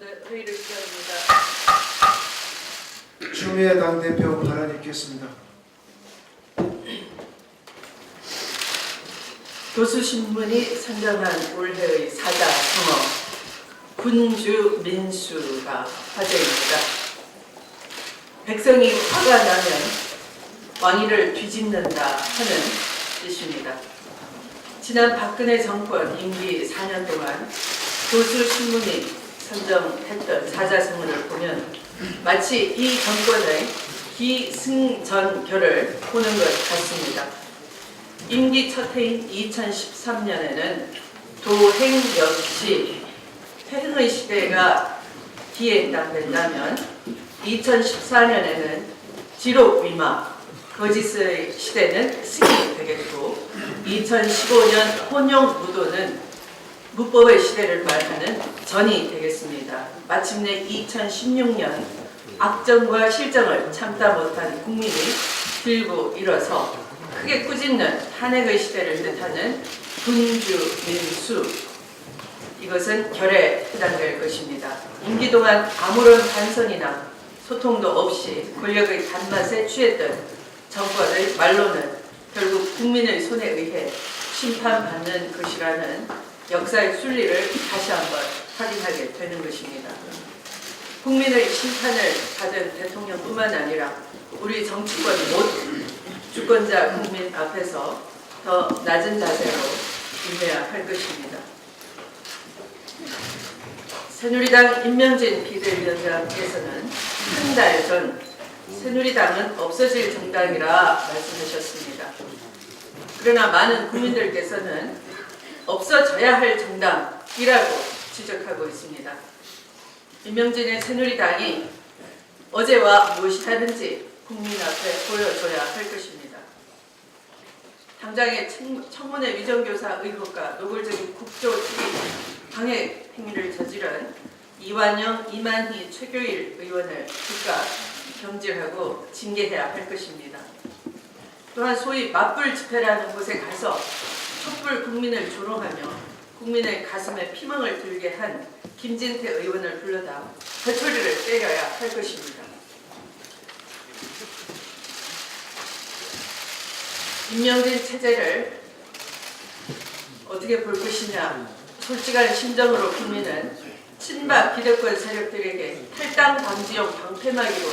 네, 회의를 시작합니다. 추미애 당대표 발언 있겠습니다. 도수신문이 선정한 올해의 사자 성어 군주 민수가 화제입니다. 백성이 화가 나면 왕위를 뒤집는다 하는 뜻입니다. 지난 박근혜 정권 임기 4년 동안 도수신문이 선정했던 사자성어를 보면 마치 이 정권의 기승전결을 보는 것 같습니다. 임기 첫 해인 2013년에는 도행 역시 태흥의 시대가 기에 해당된다면 2014년에는 지록 위마 거짓의 시대는 승이 되겠고 2015년 혼용 무도는 무법의 시대를 말하는 전이 되겠습니다. 마침내 2016년 악정과 실정을 참다 못한 국민이 들고 일어서 크게 꾸짖는 탄핵의 시대를 뜻하는 군주 민수 이것은 결에 해당될 것입니다. 임기 동안 아무런 반성이나 소통도 없이 권력의 단맛에 취했던 정권의 말로는 결국 국민의 손에 의해 심판받는 것이라는 역사의 순리를 다시 한번 확인하게 되는 것입니다. 국민의 심판을 받은 대통령뿐만 아니라 우리 정치권 모두 주권자 국민 앞에서 더 낮은 자세로 임해야 할 것입니다. 새누리당 임명진 비대위원장께서는 한 달 전 새누리당은 없어질 정당이라 말씀하셨습니다. 그러나 많은 국민들께서는 없어져야 할 정당이라고 지적하고 있습니다. 임명진의 새누리당이 어제와 무엇이 다른지 국민 앞에 보여줘야 할 것입니다. 당장의 청- 청문회 위정교사 의혹과 노골적인 국조 투기 방해 행위를 저지른 이완영, 이만희, 최교일 의원을 즉각 경질하고 징계해야 할 것입니다. 또한 소위 맞불 집회라는 곳에 가서 촛불 국민을 조롱하며 국민의 가슴에 피멍을 들게 한 김진태 의원을 불러다 회초리를 때려야 할 것입니다. 임명진 체제를 어떻게 볼 것이냐 솔직한 심정으로 국민은 친박 기득권 세력들에게 탈당 방지용 방패막이로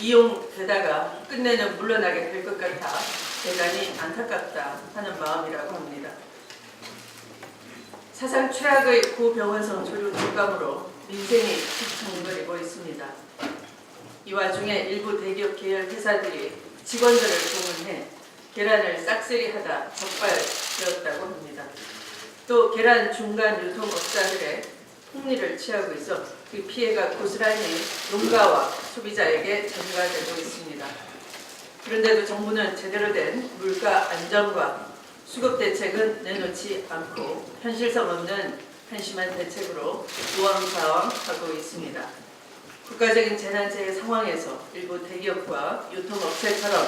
이용되다가 끝내는 물러나게 될 것 같아 대단히 안타깝다 하는 마음이라고 합니다. 사상 최악의 고병원성 조류 독감으로 민생이 뒤청거리고 있습니다. 이 와중에 일부 대기업 계열 회사들이 직원들을 동원해 계란을 싹쓸이하다 적발되었다고 합니다. 또 계란 중간 유통업자들의 폭리를 취하고 있어 그 피해가 고스란히 농가와 소비자에게 전가되고 있습니다. 그런데도 정부는 제대로 된 물가 안정과 수급 대책은 내놓지 않고 현실성 없는 한심한 대책으로 우왕좌왕하고 있습니다. 국가적인 재난재해 상황에서 일부 대기업과 유통업체처럼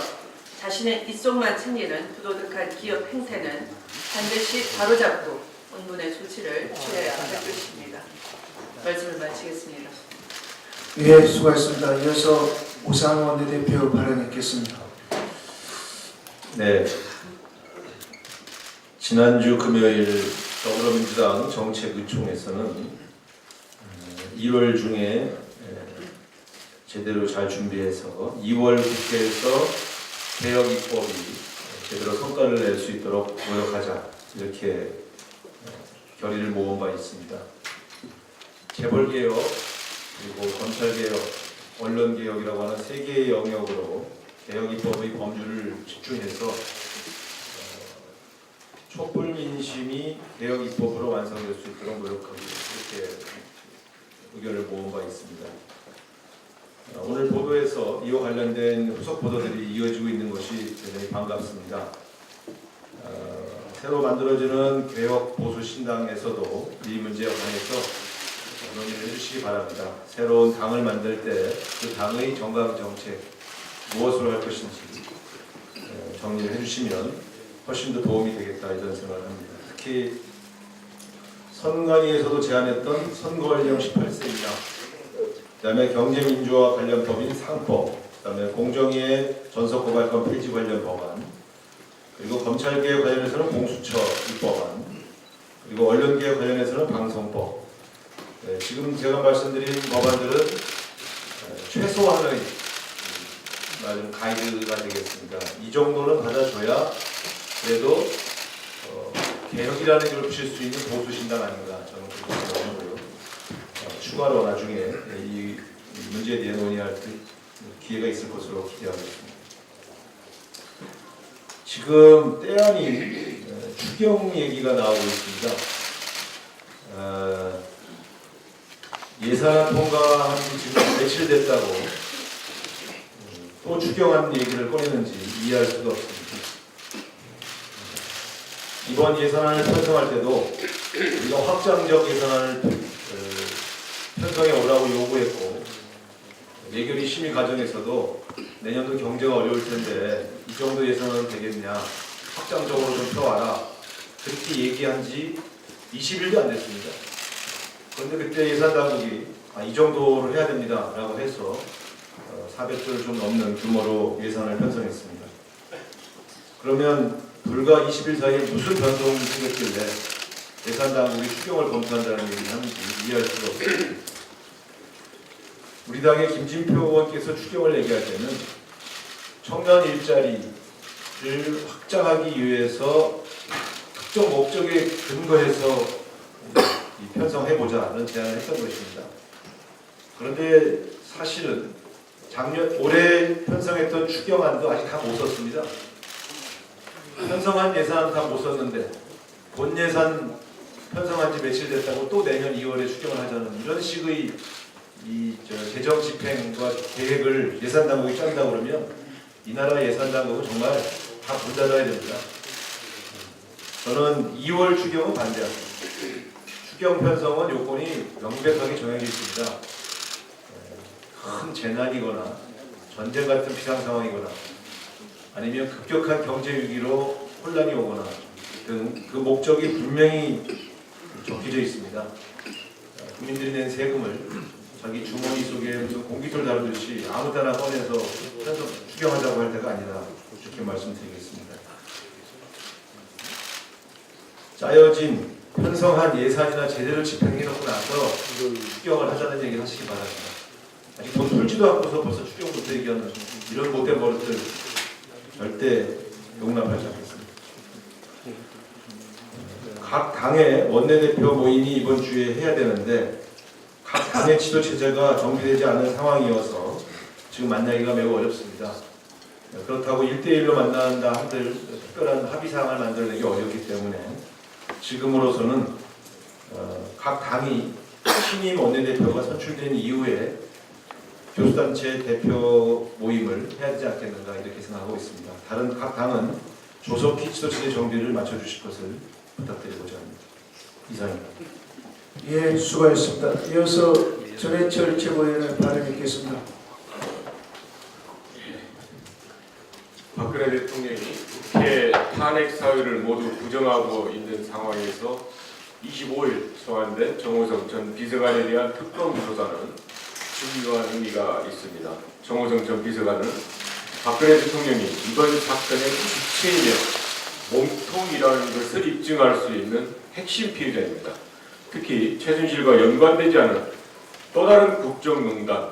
자신의 입속만 챙기는 부도덕한 기업 행태는 반드시 바로잡고 원군의 조치를 취해야 할 것입니다. 말씀을 마치겠습니다. 예, 수고하셨습니다. 이어서 오상원 원내대표 발언 있겠습니다. 네. 지난주 금요일 더불어민주당 정책의총에서는 음, 1월 중에 에, 제대로 잘 준비해서 2월 국회에서 개혁 입법이 제대로 성과를 낼 수 있도록 노력하자 이렇게 에, 결의를 모은 바 있습니다. 재벌 개혁 그리고 검찰 개혁, 언론 개혁이라고 하는 세 개의 영역으로 개혁 입법의 범주를 집중해서 어, 촛불 민심이 개혁 입법으로 완성될 수 있도록 노력하기 이렇게 의견을 모은 바 있습니다. 어, 오늘 보도에서 이와 관련된 후속 보도들이 이어지고 있는 것이 대단히 반갑습니다. 어, 새로 만들어지는 개혁 보수 신당에서도 이 문제에 관해서 논의를 해주시기 바랍니다. 새로운 당을 만들 때 그 당의 정강 정책 무엇으로 할 것인지 어, 정리를 해주시면 훨씬 더 도움이 되겠다 이런 생각을 합니다. 특히 선관위에서도 제안했던 선거연령 18세 이상, 그다음에 경제민주화 관련 법인 상법, 그다음에 공정위의 전속고발권 폐지 관련 법안, 그리고 검찰개혁 관련해서는 공수처 입법안, 그리고 언론개혁 관련해서는 방송법. 네, 지금 제가 말씀드린 법안들은 어, 최소한의 좀 가이드가 되겠습니다. 이 정도는 받아줘야 그래도 어, 개혁이라는 걸 붙일 수 있는 보수 신당 아닌가 저는 그렇게 생각하고요. 어, 추가로 나중에 이, 이 문제에 대해 논의할 때 기회가 있을 것으로 기대하고 있습니다. 지금 때아닌 어, 추경 얘기가 나오고 있습니다. 어, 예산 통과한 지 지금 며칠 됐다고 음, 또 추경안 얘기를 꺼내는지 이해할 수가 없습니다. 이번 예산안을 편성할 때도 우리가 확장적 예산안을 어, 편성해 오라고 요구했고 예결위 심의 과정에서도 내년도 경제가 어려울 텐데 이 정도 예산은 되겠냐 확장적으로 좀 펴와라 그렇게 얘기한 지 20일도 안 됐습니다. 그런데 그때 예산 당국이 아, 이 정도로 해야 됩니다 라고 해서 어, 400조를 좀 넘는 규모로 예산을 편성했습니다. 그러면 불과 20일 사이에 무슨 변동이 생겼길래 예산 당국이 추경을 검토한다는 얘기를 하는지 이해할 수가 없습니다. 우리 당의 김진표 의원께서 추경을 얘기할 때는 청년 일자리를 확장하기 위해서 특정 목적에 근거해서 이 편성해보자는 제안을 했던 것입니다. 그런데 사실은 작년 올해 편성했던 추경안도 아직 다 못 썼습니다. 편성한 예산 다 못 썼는데 본 예산 편성한 지 며칠 됐다고 또 내년 2월에 추경을 하자는 이런 식의 이저 재정 집행과 계획을 예산 당국이 짠다 그러면 이 나라 예산 당국은 정말 다 문 닫아야 됩니다. 저는 2월 추경은 반대합니다. 추경 편성은 요건이 명백하게 정해져 있습니다. 큰 재난이거나 전쟁 같은 비상 상황이거나 아니면 급격한 경제 위기로 혼란이 오거나 등 그 목적이 분명히 적혀져 있습니다. 국민들이 낸 세금을 자기 주머니 속에 무슨 공기돌 다루듯이 아무 데나 꺼내서 편성 추경하자고 할 때가 아니라 이렇게 말씀드리겠습니다. 짜여진 편성한 예산이나 제대로 집행해놓고 나서 추경을 하자는 얘기를 하시기 바랍니다. 아직 돈 풀지도 않고서 벌써 추경부터 얘기하는 이런 못된 버릇들 절대 용납하지 않겠습니다. 각 당의 원내대표 모임이 이번 주에 해야 되는데 각 당의 지도 체제가 정비되지 않은 상황이어서 지금 만나기가 매우 어렵습니다. 그렇다고 1대1로 만난다 한들 특별한 합의사항을 만들기 어렵기 때문에 지금으로서는 어, 각 당이 신임 원내대표가 선출된 이후에 교수단체 대표 모임을 해야 되지 않겠는가 이렇게 생각하고 있습니다. 다른 각 당은 조속히 지도체제 정비를 맞춰주실 것을 부탁드리고자 합니다. 이상입니다. 예, 수고하셨습니다. 이어서 전해철 최고위원의 발언 있겠습니다. 박근혜 대통령이 국회 탄핵 사유를 모두 부정하고 있는 상황에서 25일 소환된 정호성 전 비서관에 대한 특검 조사는 중요한 의미가 있습니다. 정호성 전 비서관은 박근혜 대통령이 이번 사건의 주체이며 몸통이라는 것을 입증할 수 있는 핵심 피해자입니다. 특히 최순실과 연관되지 않은 또 다른 국정농단,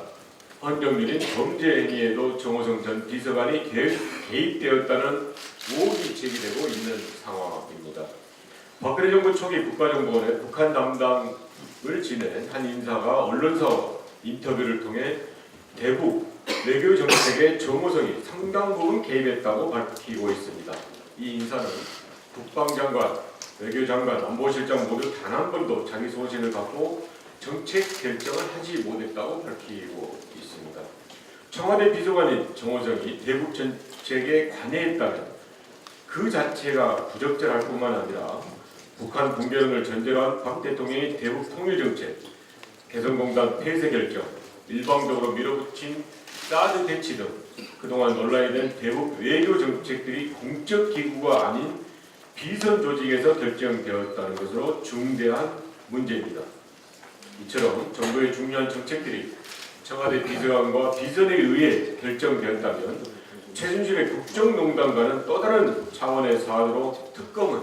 헌정률인 범죄 행위에도 정호성 전 비서관이 개입, 개입되었다는 의혹이 제기되고 있는 상황입니다. 박근혜 정부 초기 국가정보원의 북한 담당을 지낸 한 인사가 언론사 인터뷰를 통해 대북 외교 정책에 정호성이 상당 부분 개입했다고 밝히고 있습니다. 이 인사는 국방장관, 외교장관, 안보실장 모두 단 한 번도 자기 소신을 갖고 정책 결정을 하지 못했다고 밝히고 있습니다. 청와대 비서관인 정호정이 대북 정책에 관여했다면 그 자체가 부적절할 뿐만 아니라 북한 붕괴론을 전제로 한 박 대통령의 대북 통일 정책, 개성공단 폐쇄 결정, 일방적으로 밀어붙인 사드 대치 등 그동안 논란이 된 대북 외교 정책들이 공적 기구가 아닌 비선 조직에서 결정되었다는 것으로 중대한 문제입니다. 이처럼 정부의 중요한 정책들이 청와대 비서관과 비전에 의해 결정되었다면 최순실의 국정농단과는 또 다른 차원의 사안으로 특검은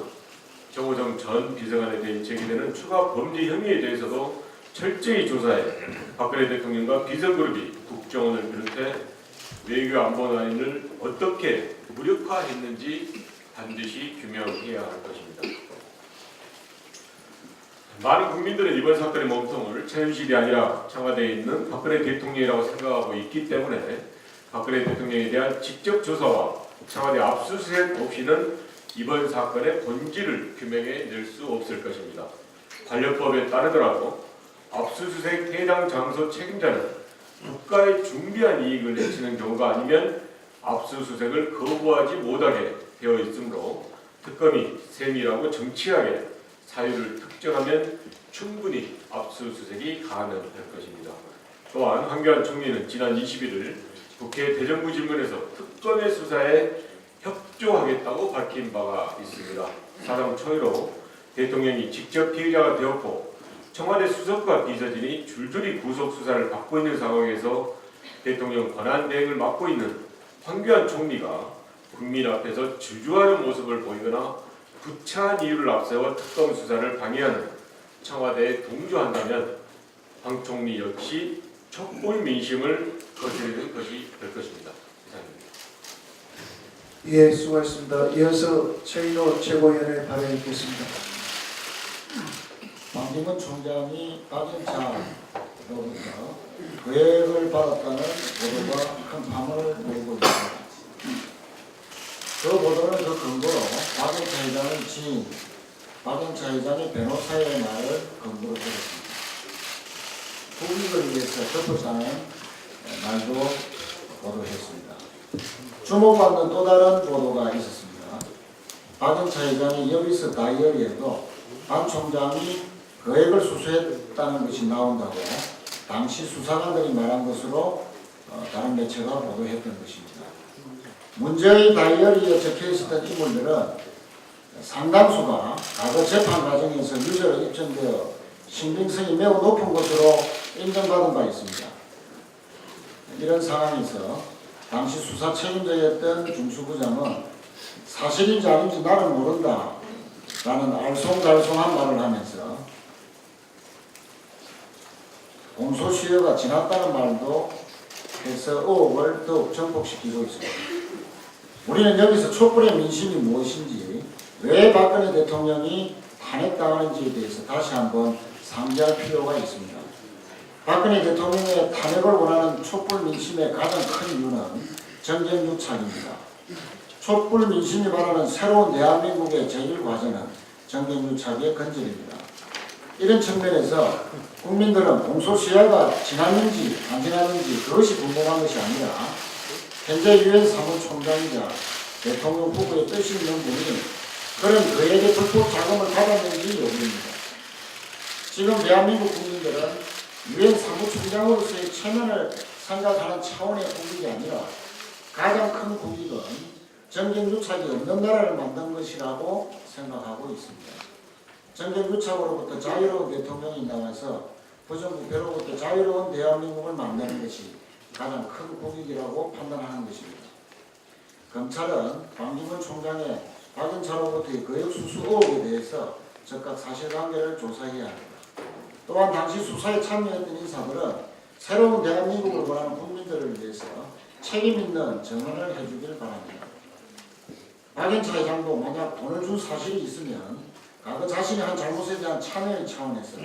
정호정 전 비서관에 대해 제기되는 추가 범죄 혐의에 대해서도 철저히 조사해 박근혜 대통령과 비서그룹이 국정원을 비롯해 외교 안보단을 어떻게 무력화했는지 반드시 규명해야 할 것입니다. 많은 국민들은 이번 사건의 몸통을 최현실이 아니라 청와대에 있는 박근혜 대통령이라고 생각하고 있기 때문에 박근혜 대통령에 대한 직접 조사와 청와대 압수수색 없이는 이번 사건의 본질을 규명해 낼 수 없을 것입니다. 관련법에 따르더라도 압수수색 해당 장소 책임자는 국가의 준비한 이익을 해치는 경우가 아니면 압수수색을 거부하지 못하게 되어 있으므로 특검이 세밀하고 정치하게 사유를 특정하면 충분히 압수수색이 가능할 것입니다. 또한 황교안 총리는 지난 21일 국회 대정부 질문에서 특검의 수사에 협조하겠다고 밝힌 바가 있습니다. 사상 초유로 대통령이 직접 피의자가 되었고 청와대 수석과 비서진이 줄줄이 구속 수사를 받고 있는 상황에서 대통령 권한 대행을 맡고 있는 황교안 총리가 국민 앞에서 주저하는 모습을 보이거나 구차한 이유를 앞세워 특검 수사를 방해하는 청와대에 동조한다면 황 총리 역시 촛불 민심을 거스르는 것이 될 것입니다. 이상입니다. 예, 수고하셨습니다. 이어서 최인호 최고위원의 발언 있겠습니다. 방기문 총장이 박인차로부터 계획을 받았다는 보도가 큰 파문을 몰고 있습니다. 그 보도는 그 근거로 박인차 회장의 지인, 박인차 회장의 변호사의 말을 근거로 들었습니다. 국익을 위해서 덮었다는 말도 보도했습니다. 주목받는 또 다른 보도가 있었습니다. 박인차 회장의 여비스 다이어리에도 박 총장이 거액을 수수했다는 것이 나온다고 당시 수사관들이 말한 것으로 어, 다른 매체가 보도했던 것입니다. 문제의 다이어리에 적혀 있었던 인물들은 상당수가 과거 재판 과정에서 유죄로 입증되어 신빙성이 매우 높은 것으로 인정받은 바 있습니다. 이런 상황에서 당시 수사 책임자였던 중수부장은 사실인지 아닌지 나는 모른다 라는 알쏭달쏭한 말을 하면서 공소시효가 지났다는 말도 해서 의혹을 더욱 전복시키고 있습니다. 우리는 여기서 촛불의 민심이 무엇인지 왜 박근혜 대통령이 탄핵당하는지에 대해서 다시 한번 상기할 필요가 있습니다. 박근혜 대통령의 탄핵을 원하는 촛불 민심의 가장 큰 이유는 정경유착입니다. 촛불 민심이 바라는 새로운 대한민국의 제일 과제는 정경유착의 건절입니다. 이런 측면에서 국민들은 공소시효가 지났는지 안 지났는지 그것이 궁금한 것이 아니라 현재 유엔 사무총장이자 대통령 후보의 뜻이 있는 분이 그런 그에게 불법 자금을 받았는지 요구입니다. 지금 대한민국 국민들은 유엔 사무총장으로서의 체면을 생각하는 차원의 국익이 아니라 가장 큰 국익은 정경유착이 없는 나라를 만든 것이라고 생각하고 있습니다. 정경유착으로부터 자유로운 대통령이 나와서 부정부패로부터 자유로운 대한민국을 만드는 것이 가장 큰 국익이라고 판단하는 것입니다. 검찰은 박기문 총장의 박인차로부터의 거액수수 의혹에 대해서 즉각 사실관계를 조사해야 합니다. 또한 당시 수사에 참여했던 인사들은 새로운 대한민국을 원하는 국민들을 위해서 책임 있는 증언을 해주길 바랍니다. 박인차 회장도 만약 돈을 준 사실이 있으면 과거 자신이 한 잘못에 대한 참여의 차원에서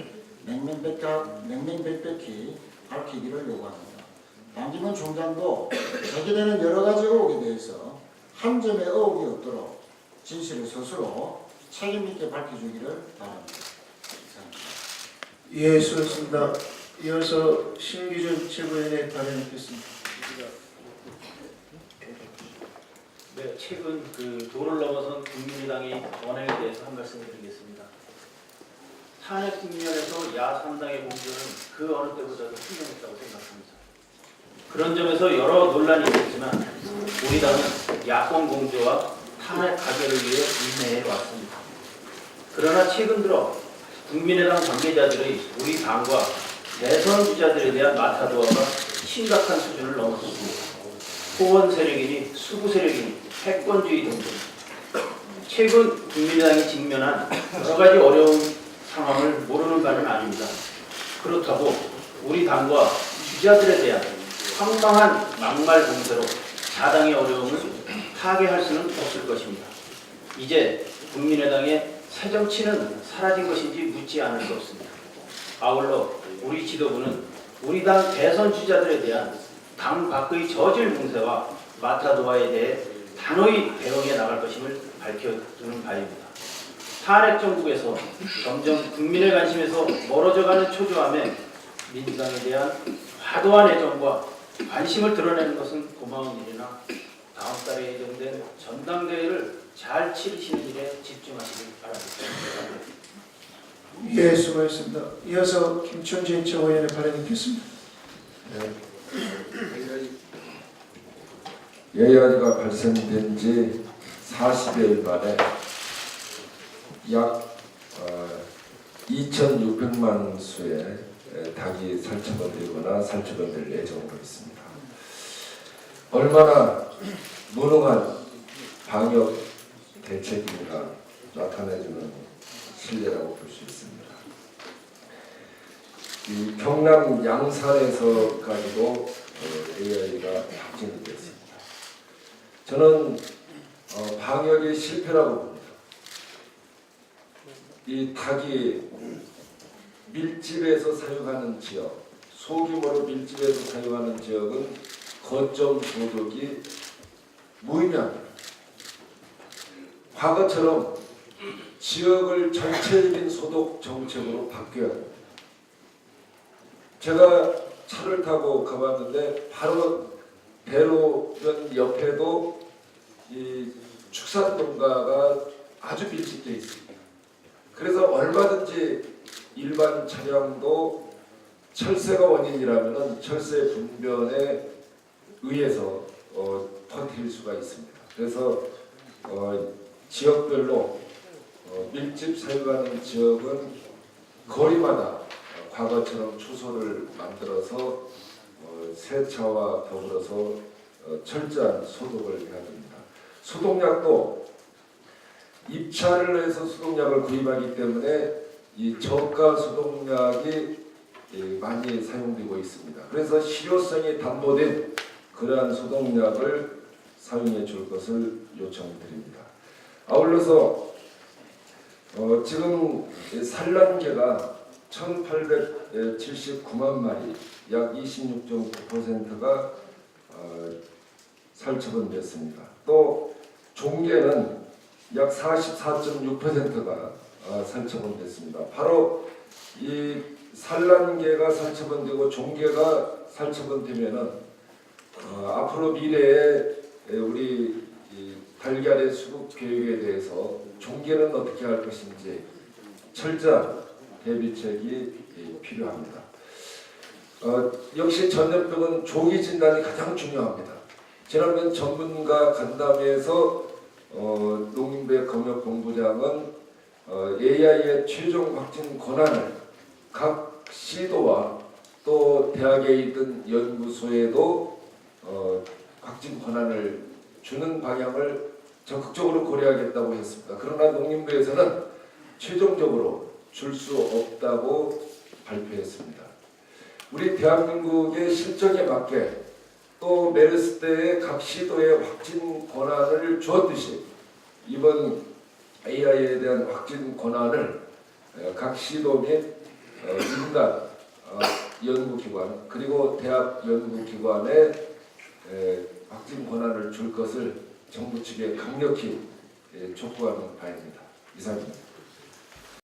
맹맹백백히 밝히기를 요구합니다. 반기문 총장도 제기되는 여러 가지 의혹에 대해서 한 점의 의혹이 없도록 진실을 스스로 책임 있게 밝혀주기를 바랍니다. 예, 수고하셨습니다. 이어서 신기준 최고위원의 발언 있겠습니다. 네, 최근 그 도를 넘어선 국민의당의 원행에 대해서 한 말씀을 드리겠습니다. 탄핵 국면에서 야삼당의 공조는 그 어느 때보다도 분명했다고 생각합니다. 그런 점에서 여러 논란이 있었지만 우리 당은 야권 공조와 탄핵 가결을 위해 인내해 왔습니다. 그러나 최근 들어 국민의당 관계자들의 우리 당과 대선 주자들에 대한 마타도어가 심각한 수준을 넘어섰습니다. 호원 세력이니 수구 세력이니 패권주의 등등 최근 국민의당이 직면한 여러 가지 어려운 상황을 모르는 바는 아닙니다. 그렇다고 우리 당과 주자들에 대한 황망한 막말 공세로 자당의 어려움을 타개할 수는 없을 것입니다. 이제 국민의당의 새 정치는 사라진 것인지 묻지 않을 수 없습니다. 아울러 우리 지도부는 우리 당 대선 주자들에 대한 당 밖의 저질 공세와 마타도아에 대해 단호히 대응해 나갈 것임을 밝혀두는 바입니다. 탄핵 정국에서 점점 국민의 관심에서 멀어져가는 초조함에 민주당에 대한 과도한 애정과 관심을 드러내는 것은 고마운 일이나 다음 달에 예정된 전당대회를 잘 치르시는 일에 집중하시길 바랍니다. 예, 수고했습니다. 이어서 김천진 최고위원의 발언 있겠습니다. 여야가 발생된 지 40여일 만에 약 어, 2,600만 수의 에, 닭이 살처분 되거나 살처분 될 예정으로 있습니다. 얼마나 무능한 방역 대책인가 나타내주는 신뢰라고 볼 수 있습니다. 이 경남 양산에서까지도 어, AI가 확진이 됐습니다. 저는 어, 방역의 실패라고 봅니다. 이 닭이 밀집에서 사육하는 지역, 소규모로 밀집에서 사육하는 지역은 거점 소득이 무의미합니다. 과거처럼 지역을 전체적인 소독 정책으로 바뀌어야 합니다. 제가 차를 타고 가봤는데 바로 대로변 옆에도 이 축산농가가 아주 밀집되어 있습니다. 그래서 얼마든지 일반 차량도 철새가 원인이라면 철새 분변에 의해서 어, 터뜨릴 수가 있습니다. 그래서 어, 지역별로 어, 밀집 사육하는 지역은 거리마다 어, 과거처럼 초소를 만들어서 어, 세차와 더불어서 어, 철저한 소독을 해야 됩니다. 소독약도 입찰을 해서 소독약을 구입하기 때문에 이 저가 소독약이 예, 많이 사용되고 있습니다. 그래서 실효성이 담보된 그러한 소독약을 사용해 줄 것을 요청드립니다. 아울러서 어, 지금 산란계가 1,879만 마리, 약 26.9%가 어, 살처분됐습니다. 또 종계는 약 44.6%가 어, 살처분됐습니다. 바로 이 산란계가 살처분되고 종계가 살처분되면은 어, 앞으로 미래에 에, 우리 이 달걀의 수급 계획에 대해서 종계는 어떻게 할 것인지 철저한 대비책이 이, 필요합니다. 어, 역시 전염병은 조기 진단이 가장 중요합니다. 지난번 전문가 간담회에서 어, 농림부의 검역본부장은 어, AI의 최종 확진 권한을 각 시도와 또 대학에 있던 연구소에도 어, 확진 권한을 주는 방향을 적극적으로 고려하겠다고 했습니다. 그러나 농림부에서는 최종적으로 줄 수 없다고 발표했습니다. 우리 대한민국의 실정에 맞게 또 메르스 때의 각 시도에 확진 권한을 주었듯이 이번 AI에 대한 확진 권한을 어, 각 시도 및 어, 민간 어, 연구기관 그리고 대학 연구기관에 에, 확진 권한을 줄 것을 정부 측에 강력히 예, 촉구하는 바입니다. 이상입니다.